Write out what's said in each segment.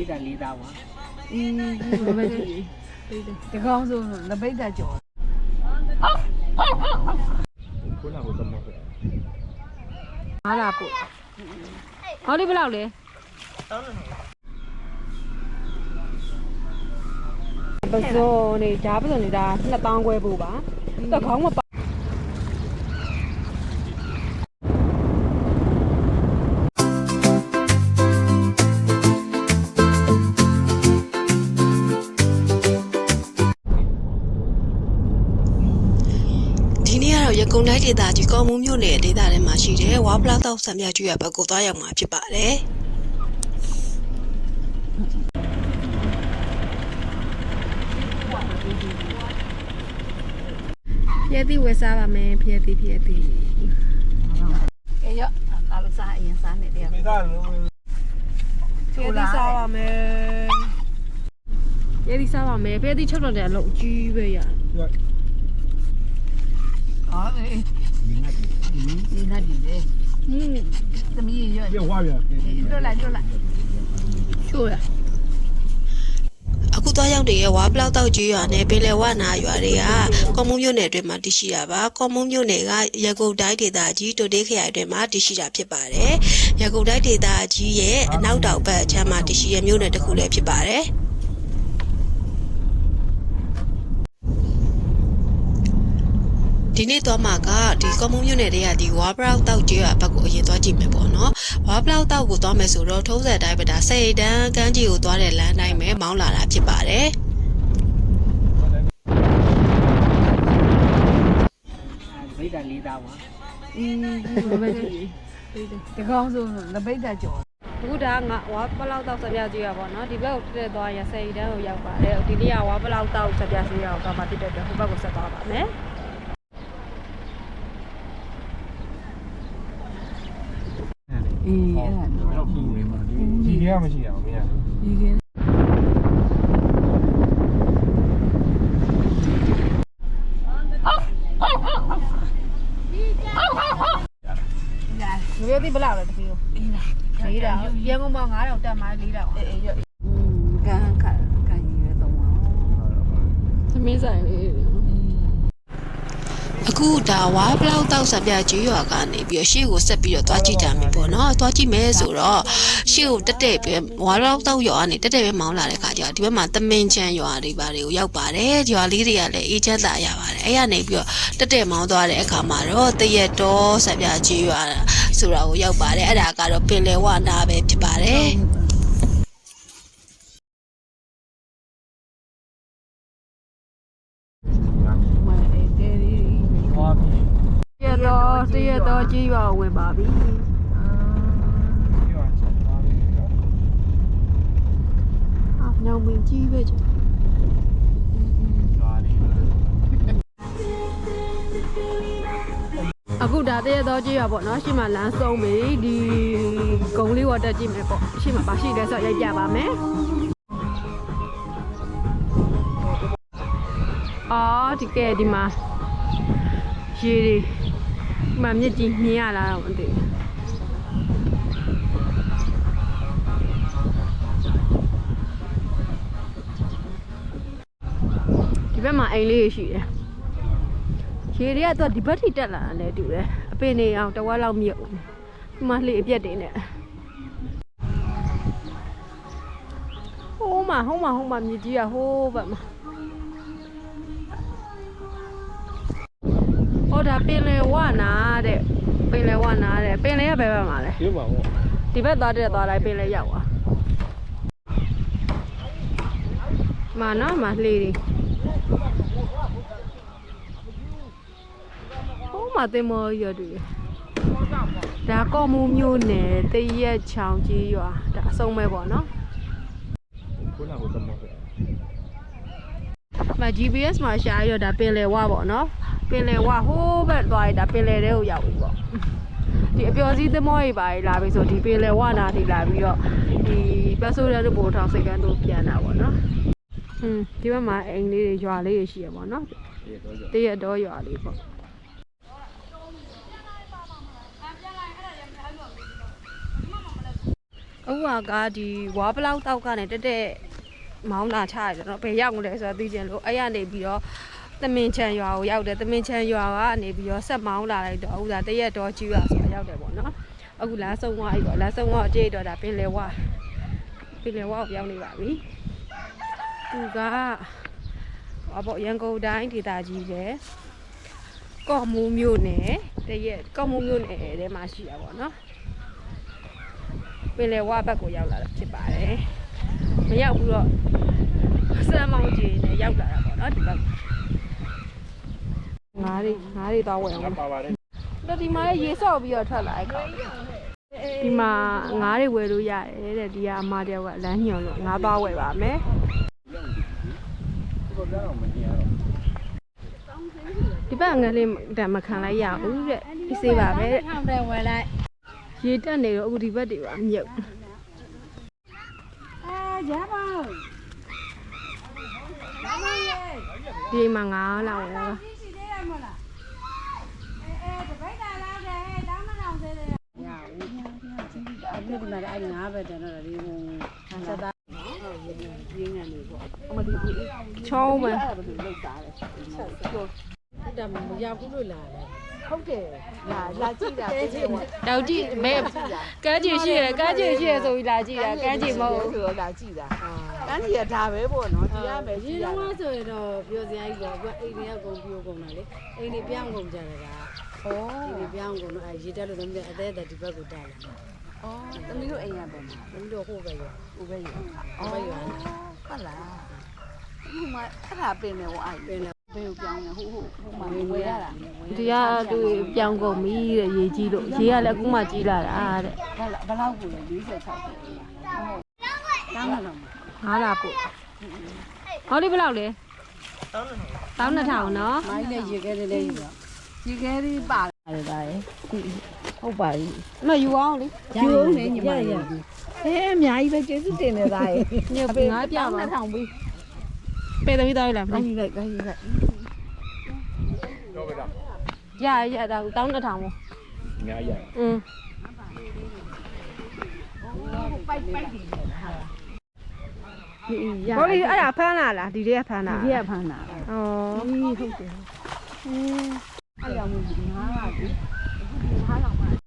ပိတ်တာလေးသားပါအင်းဘယ်ကြည့်ဒီကောင်ဆိုလပိတ်တာကြော်ခုနကသမတ်ပဲငါလာပို့ဟောလေးဘယ်လောက်လဲပစုံနေဓာပစုံနေတာ2000ခွဲပို့ပါတော့ခေါင်းမပါ ကတော့ရကုံတိုင်းဒေသကြီးကော်မူးမြို့နယ်ဒေသထဲမှာရှိတဲ့ဝါပလာတောက်ဆံမြကျွရဘက်ကိုသွားရောက်မှာဖြစ်ပါတယ်။ဖျက်သီးဝယ်စားပါမယ်ဖျက်သီးဖျက်သီးအေးရလာလို့စားအရင်စားနေတယ်မိသားလုံးဖျက်သီးစားပါမယ်ဖျက်သီးစားပါမယ်ဖျက်သီးချုပ်တော့တယ်အလုံးကြီးပဲရအော်အေးဒီနာ ဒီလေဟင်းသမီးရပြဝါပြန်လွတ်လိုက်လွတ်လိုက်ချိုးရအခုသွားရောက်တဲ့ဝါပလောက်တောက်ကျွရနဲ့ပင်လယ်ဝနာရွာတွေကကော်မူးမြို့နယ်အတွင်းမှာတည်ရှိတာပါကော်မူးမြို့နယ်ကရကုတ်တိုင်းဒေသကြီးတိုတေးခရိုင်အတွင်းမှာတည်ရှိတာဖြစ်ပါတယ်ရကုတ်တိုင်းဒေသကြီးရဲ့အနောက်တောင်ဘက်အချမ်းမှာတည်ရှိတဲ့မြို့နယ်တစ်ခုလည်းဖြစ်ပါတယ် ဒီနေ့သွားမှာကဒီကော်မုံမြို့နယ်တွေကဒီဝါပလောက်တောက်ကျွရဘက်ကိုအရင်သွားကြည့်မယ်ပေါ့နော်ဝါပလောက်တောက်ကိုသွားမယ်ဆိုတော့ထုံးစံတိုင်းပဲဒါစေတန်းကမ်းခြေကိုသွားတဲ့လမ်းတိုင်းပဲမောင်းလာတာဖြစ်ပါတယ်ပိတ်တာလေးသားပါအင်းဘယ်ကြည့်ဒီကောင်ဆိုလပိတ်တာကြော်အခုဒါငါဝါပလောက်တောက်စပြကြည့်ရပါတော့ဒီဘက်ကိုတက်တက်သွားရစိတ်တန်းကိုရောက်ပါတယ်ဒီနေ့ကဝါပလောက်တောက်စပြစီရအောင်ကမှတက်တက်ဟိုဘက်ကိုဆက်သွားပါမယ် အေးအဲ့ဒါတော့ဘူးနေမှာဒီကြီးရမရှိအောင်မင်းဒီကဲငွေသေးဘလောက်လဲတပီးကိုအေးလားလေးတောင်ရန်ကုန်မှာ9000တက်မှာလေးတောင်အေးရကန်ခါကန်ရတော့အောင်သမင်းဆိုင်လေး အခုဒါဝါပလောက်တောက်ဆံပြကျွရွာကနေပြီးတော့ရှေ့ကိုဆက်ပြီးတော့သွားကြည့်ကြမယ်ပေါ့နော်သွားကြည့်မယ်ဆိုတော့ရှေ့ကိုတက်တက်ပဲဝါပလောက်တောက်ရွာကနေတက်တက်ပဲမောင်းလာတဲ့ခါကျတော့ဒီဘက်မှာသမင်ချမ်းရွာတွေပါတွေကိုရောက်ပါတယ်ရွာလေးတွေကလည်းအေးချမ်းသာရပါတယ်အဲ့ရနေပြီးတော့တက်တက်မောင်းသွားတဲ့အခါမှာတော့တရက်တော်ဆံပြကျွရွာဆိုတာကိုရောက်ပါတယ်အဲ့ဒါကတော့ပင်လယ်ဝနာပဲဖြစ်ပါတယ် တရတော့ကြီးရွာဝင်ပါပြီပြောချင်ပါပြီအာညောင်ပင်ကြီးပဲချင်ရွာလေးအခုဒါတရတော့ကြီးရွာပေါ့နော်ရှေ့မှာလမ်းဆုံးပြီဒီကုံလေးဝတက်ကြည့်မယ်ပေါ့ရှေ့မှာပါရှိတယ်ဆိုရိုက်ပြပါမယ်အော်ဒီကဲဒီမှာရေတွေဒီ မှာမြစ်ကြီးမြင်ရလားတော့မသိဘူးဒီဘက်မှာအိမ်လေးတွေရှိတယ်ရေတွေကတော့ဒီဘက်ထိတက်လာတယ်တူတယ်အပင်နေအောင်တစ်ဝက်လောက်မြုပ်ဒီမှာလှေအပြက်တွေနဲ့ဟိုးမှာဟိုးမှာဟိုးမှာမြစ်ကြီးကဟိုးဘက်မှာ ဟိုဒါပင်လေဝနာတဲ့ပင်လေဝနာတဲ့ပင်လေကဘယ်ဘက်မှာလဲဒီမှာပေါ့ဒီဘက်သွားတဲ့သွားလိုက်ပင်လေရောက်သွားမာနော်မလှေတွေဟိုးမှာတင်မောရတူတယ်ဒါကော့မူမျိုးနယ်တရက်ချောင်ကြီးရွာဒါအဆုံးပဲပေါ့နော်ခုနကသမတ်ပဲမ GPS မှာရှာရတော့ဒါပင်လယ်ဝပေါ့နော် ပင်လယ်ဝဟိုးဘက်သွားရတာပင်လယ်ထဲကိုရောက်ပြီပေါ့ဒီအပျော်စီးသမောတွေပါလာပြီဆိုဒီပင်လယ်ဝနာထိလာပြီးတော့ဒီပတ်ဆိုးတဲ့ပို့ထောင်စိတ်ကန်းတို့ပြန်တာပေါ့နော်ဟွန်းဒီဘက်မှာအိမ်လေးတွေရွာလေးတွေရှိရပေါ့နော်တရက်တော့ရွာလေးပေါ့အခုကဒီဝါဘလောက်တောက်ကနေတက်တက်မောင်းလာချရတယ်နော်ဘယ်ရောက်မလဲဆိုတော့သိချင်လို့အဲ့ရနေပြီးတော့ သမင်ချန်ရွာကိုရောက်တယ်သမင်ချန်ရွာကနေပြီးတော့ဆက်မောင်းလာလိုက်တော့ဥသာတရက်တော့ကျူရဆိုတော့ရောက်တယ်ပေါ့နော်အခုလမ်းဆုံးသွားပြီပေါ့လမ်းဆုံးသွားအကျေတော့ဒါပင်လေဝါပင်လေဝါကိုရောက်နေပါပြီသူကဟောပေါ့ရန်ကုန်တိုင်းဒေသကြီးပဲကော့မူးမြို့နယ်တရက်ကော့မူးမြို့နယ်ထဲမှာရှိတာပေါ့နော်ပင်လယ်ဝဘက်ကိုရောက်လာတာဖြစ်ပါတယ်။မရောက်ဘူးတော့စမ်းမောင်းကြီးနဲ့ရောက်လာတာပေါ့နော်ဒီဘက် ငါးတွေငါးတွေတော့ဝယ်အောင်ပါပါတယ်တော့ဒီမှာရေဆော့ပြီးတော့ထွက်လာတဲ့ကောင်ဒီမှာငါးတွေဝယ်လို့ရတယ်တဲ့ဒီကအမတယောက်ကလမ်းညွှန်လို့ငါးပါဝယ်ပါမယ်ကိုပြောတော့မကြည့်ရတော့ဒီဘက်ကငလေးတံမခံလိုက်ရဘူးတဲ့ဒီစေးပါပဲတဲ့ထောင်တယ်ဝယ်လိုက်ရေတက်နေတော့အခုဒီဘက်တွေပါမြုပ်အာရပါဒီမှာငါးလောက်ဝယ်တာရှိသေးတယ် မလားအဲအဲတပိတ်တာလားတဲ့တောင်းမထောင်သေးတယ်ရဘူးအဲ့ဒီမှာအဲ့ငါးပဲတန်းတော့ဒီဟိုစသားဟုတ်ရင်းရင်းနေပေါ့အမဒီဘူးချောင်းပဲအဲ့ဒါဘယ်လိုလုပ်တာလဲအဲ့ဒါမရဘူးလို့လာတယ် ဟုတ်တယ်လာလာကြည့်တာပြည့်စုံတောက်ကြည့်မဲကန်းကြီးရှိရယ်ကန်းကြီးရှိရယ်ဆိုပြီးလာကြည့်တာကန်းကြီးမဟုတ်ဘူးဆိုတော့လာကြည့်တာကန်းကြီးကဒါပဲပေါ့နော်ဒီကပဲကြည့်ရအောင်ဆိုရင်တော့ပြောစရာကြီးပေါ့ကအိမ်တွေကကုန်ပြိုကုန်တာလေအိမ်တွေပြောင်းကုန်ကြတယ်ကဩအိမ်တွေပြောင်းကုန်တော့အဲရေတက်လို့သမီးအသေးအသေးဒီဘက်ကိုတက်လာဩသမီးတို့အိမ်ရပဲမှာသမီးတို့ဟိုပဲရောဟိုပဲရောဟိုပဲရောဟုတ်လားဟိုမှာအဲ့ဒါပင်နေဟိုအဲ့ပင်နေ ဘယ်ကိုပြောင်းနေဟိုဟိုဟိုမှာဝယ်ရတာဒီကသူပြောင်းကုန်ပြီတဲ့ရေကြီးလို့ရေကလည်းအခုမှကြီးလာတာတဲ့ဘယ်လောက်ဘယ်လောက်ကိုလဲ46ကျော်ဟုတ်တောင်းလာတော့ငါးလာပို့ဟောဒီဘယ်လောက်လဲတောင်း2000နော်မိုင်းနဲ့ရေခဲလေးလေးရောရေခဲလေးပါတယ်ဒါရယ်ဟုတ်ပါပြီအမယူအောင်လေယူအောင်လေညီမရအဲအများကြီးပဲကျေးဇူးတင်နေသားရယ်ညပေးငါပြပါထောင်ပြီးပေးသမီးတော်ရလားမခိုင်းလိုက်ခိုင်းလိုက် တော့ဗလားရရတာတောင်းတစ်ထောင်ပေါ့အများကြီးရอืมရဟောဒီအဲ့ဒါဖမ်းလာလားဒီလေးကဖမ်းလာဒီကဖမ်းလာဩဟုတ်တယ်အင်းအဲ့ဒါမျိုးဒီငါးပါဒီငါးလောက်ပါ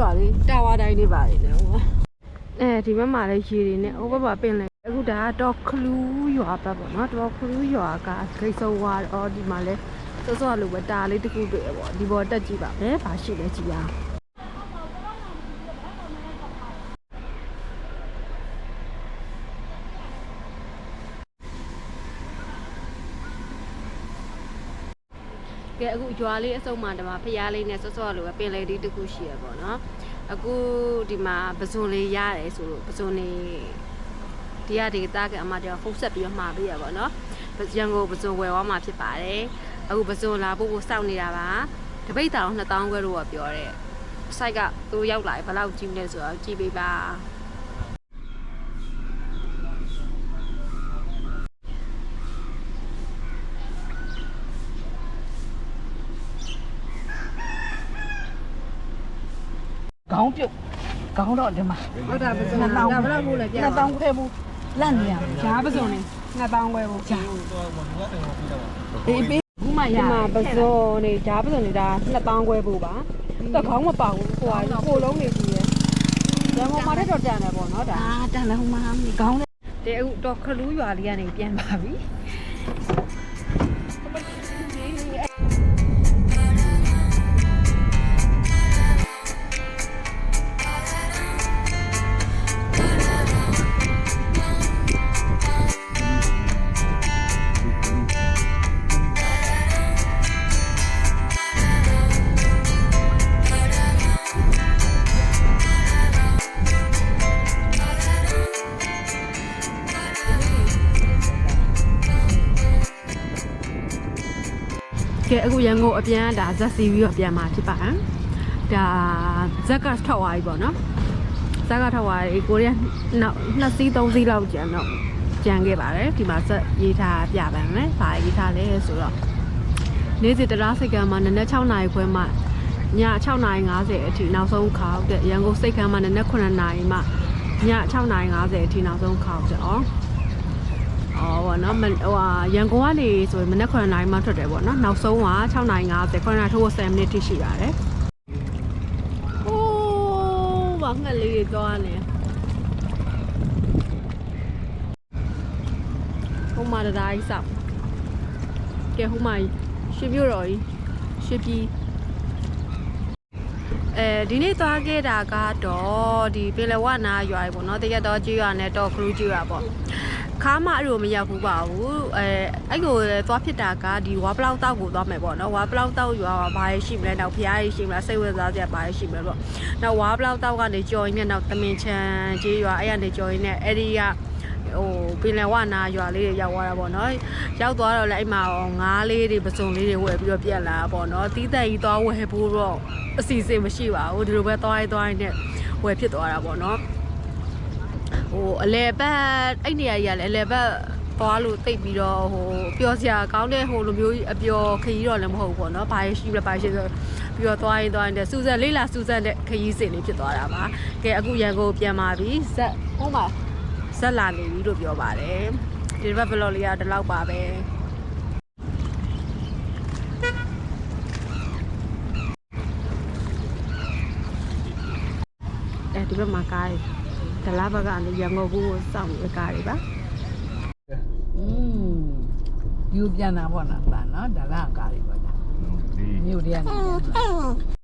ရွာလေးတာဝါတိုင်းလေးပါလေနော်အဲဒီဘက်မှာလည်းရေတွေနဲ့ဟိုဘက်မှာပင်လေအခုဒါကတော့ခလူးရွာဘက်ပေါ့နော်တော့ခလူးရွာကဂိတ်ဆုံဝါတော့ဒီမှာလဲစောစောလိုပဲတာလေးတစ်ခုတွေ့ရပေါ့ဒီဘောတက်ကြည့်ပါမယ်ဘာရှိလဲကြည့်ရအောင် ကဲအခုရွာလေးအစုံမှာဒီမှာဖျားလေးနဲ့စောစောလိုပဲပင်လေလေးတစ်ခုရှိရပေါ့နော်အခုဒီမှာပဇွန်လေးရတယ်ဆိုလို့ပဇွန်လေးဒီကဒီတာကအမကျော်ဖုတ်ဆက်ပြီးတော့မှာပေးရပါတော့ရန်ကုန်ပဇွန်ဝယ်သွားမှာဖြစ်ပါတယ်အခုပဇွန်လာဖို့ကိုစောင့်နေတာပါတပိတ်တောင်2000ခွဲလို့ပြောတဲ့စိုက်ကသူရောက်လာဘယ်လောက်ကြီးမလဲဆိုတော့ကြည့်ပေးပါ ခေါင်းပြုတ်ခေါင်းတော့ဒီမှာဟုတ်တာပစံနှစ်တောင်းဘယ်လောက်မို့လဲပြနှစ်တောင်းခွဲဘူးလန့်နေရဂျားပဇွန်လေး2000ခွဲပေါ့ဂျာအေးပေးဘူးမရဒီမှာပဇွန်နေဂျားပဇွန်နေတာ2000ခွဲပို့ပါတခေါင်းမပါဘူးဟိုဟာကိုလုံးနေကြီးရယ်ရန်ကုန်မှာတက်တော့တန်တယ်ပေါ့နော်ဒါအာတန်လည်းဟိုမှာမခေါင်းလည်းတဲ့အခုတော့ခလူးရွာလေးကနေပြန်ပါပြီ ရန်ကုန်အပြန်ဒါဇက်စီပြီးတော့ပြန်มาဖြစ်ပါတယ်ဒါဇက်ကထွက်သွားပြီပေါ့နော်ဇက်ကထွက်သွားပြီကိုရီးယားနောက်နှစ်စီးသုံးစီးလောက်ကျန်တော့ကျန်ခဲ့ပါတယ်ဒီမှာဇက်ရေးထားပြပန်းမယ်ဘာရေးထားလဲဆိုတော့နေ့စဉ်တရားစိတ်ကံမှာနနက်6နာရီခွဲမှည6နာရီ50အထိနောက်ဆုံးခေါက်တဲ့ရန်ကုန်စိတ်ကံမှာနနက်9နာရီမှည6နာရီ50အထိနောက်ဆုံးခေါက်တဲ့ဩ အော်ဗောနော်မဟိုဟာရန်ကုန်ကနေဆိုရင်မနက်9:00နာရီမှထွက်တယ်ဗောနော်နောက်ဆုံးက6:50 9:00နာရီထိုး10မိနစ်ထိရှိပါတယ်။အိုးဘာငှက်လေးတွေသွားနေဟိုမှာတရားကြီးစောက်ကဲဟိုမှာရွှေပြိုတော်ကြီးရွှေပြည်အဲဒီနေ့သွားခဲ့တာကတော့ဒီပင်လယ်ဝနာရွာကြီးပေါ့နော်တရက်တော့ကြီးရွာနဲ့တော့ခရူးကြီးရွာပေါ့ ခါမှအဲ့လိုမရောက်ဘူးပါဘူးအဲအဲ့ကိုသွားဖြစ်တာကဒီဝါပလောက်တောက်ကိုသွားမယ်ပေါ့နော်ဝါပလောက်တောက်ရွာမှာဘာရရှိမလဲနောက်ဖျားရရှိမလားစိတ်ဝင်စားစရာဘာရရှိမလဲပေါ့နောက်ဝါပလောက်တောက်ကနေကြော်ရင်းနဲ့နောက်တမင်ချန်ကြီးရွာအဲ့ကနေကြော်ရင်းနဲ့အဲ့ဒီကဟိုပင်လယ်ဝနာရွာလေးတွေရောက်သွားတာပေါ့နော်ရောက်သွားတော့လည်းအဲ့မှာငားလေးတွေပစုံလေးတွေဝယ်ပြီးတော့ပြန်လာတာပေါ့နော်တီးသက်ကြီးသွားဝယ်ဖို့တော့အစီအစဉ်မရှိပါဘူးဒီလိုပဲသွားရသွားရနဲ့ဝယ်ဖြစ်သွားတာပေါ့နော် ဟိုအလဲဘက်အဲ့နေရာကြီးကလည်းအလဲဘက်သွားလို့တိတ်ပြီးတော့ဟိုပျော်စရာကောင်းတဲ့ဟိုလိုမျိုးကြီးအပျော်ခရီးတော့လည်းမဟုတ်ဘူးပေါ့နော်။ဘာရှိလဲဘာရှိဆိုပြီးတော့သွားရင်သွားရင်တဲ့စူဇန်လေးလာစူဇန်တဲ့ခရီးစဉ်လေးဖြစ်သွားတာပါ။ကဲအခုရန်ကုန်ပြန်มาပြီဇက်ဟိုမှာဇက်လာနေပြီလို့ပြောပါတယ်။ဒီဘက်ဘလော့လေးကဒီလောက်ပါပဲ။အဲဒီဘက်မှာကားတွေ ဒလားဘက်ကနေရန်ကုန်ကိုစောင့်နေတဲ့ကားတွေပါอืมယူပြန်တာပေါ့နော်ဒါနော်ဒါလားကားလေးပေါ့ဒါဒီမြို့တည်းကနေပြန်တာ